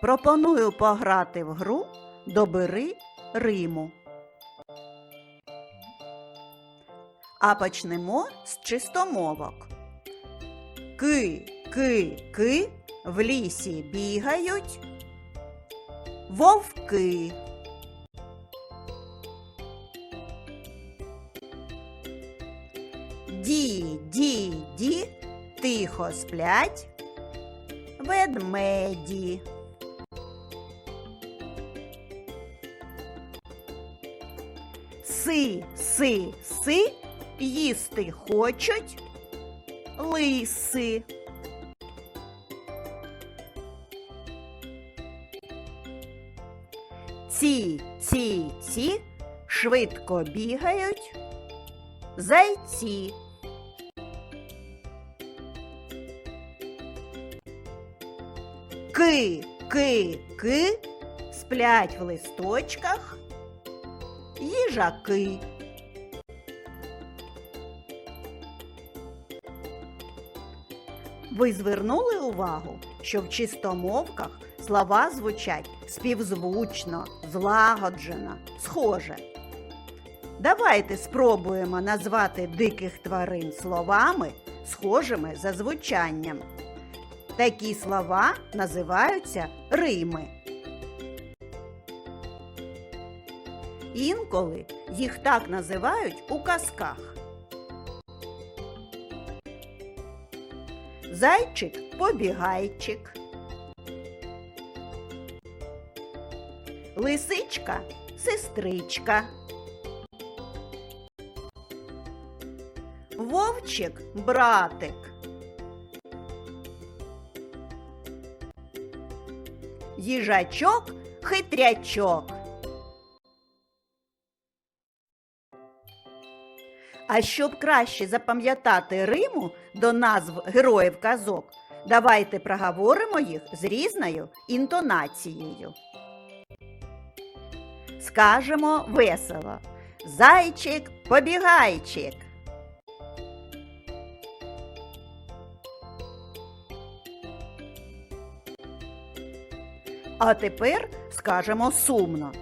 пропоную пограти в гру Добери Риму. А почнемо з чистомовок. Ки, ки, ки в лісі бігають вовки. Ді, ді, ді, тихо сплять ведмеді. Си, си, си, їсти хочуть лиси. Ці, ці, ці швидко бігають зайці. Ки, ки, ки сплять в листочках їжаки. Ви звернули увагу, що в чистомовках слова звучать співзвучно, злагоджено, схоже. Давайте спробуємо назвати диких тварин словами, схожими за звучанням. Такі слова називаються рими. Інколи їх так називають у казках. Зайчик побігайчик. Лисичка сестричка. Вовчик братик. Їжачок хитрячок. А щоб краще запам'ятати Риму до назв героїв казок, давайте проговоримо їх з різною інтонацією. Скажемо весело. Зайчик побігайчик. А тепер скажемо сумно.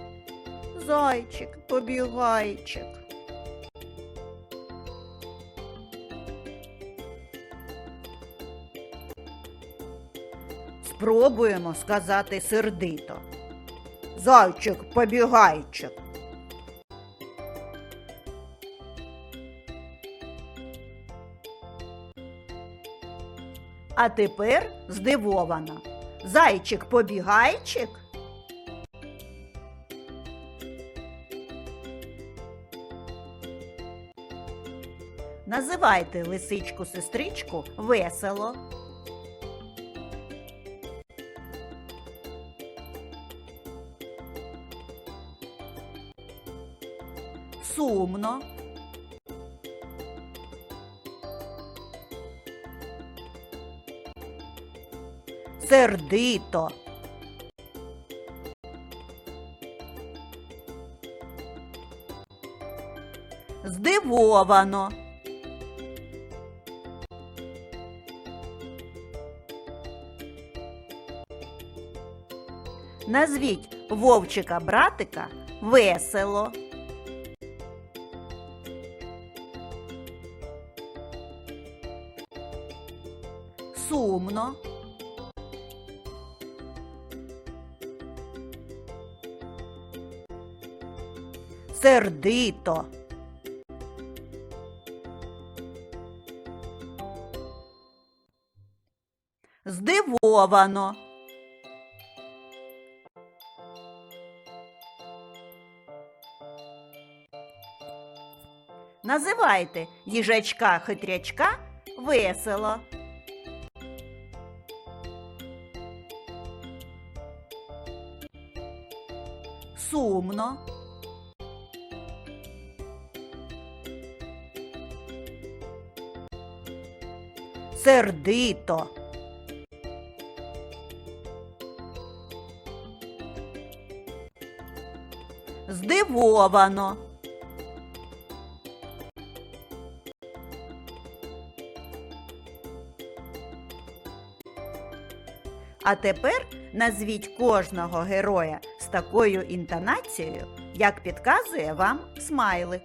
Зайчик, побігайчик. Спробуємо сказати сердито. Зайчик, побігайчик. А тепер здивовано. Зайчик побігайчик. Називайте лисичку сестричку весело. Сумно. Сердито. Здивовано. Назвіть вовчика братика весело. Сумно. Сердито. Здивовано. Називайте їжачка хитрячка весело. Сумно. Сердито. Здивовано. А тепер назвіть кожного героя з такою інтонацією, як підказує вам смайлик.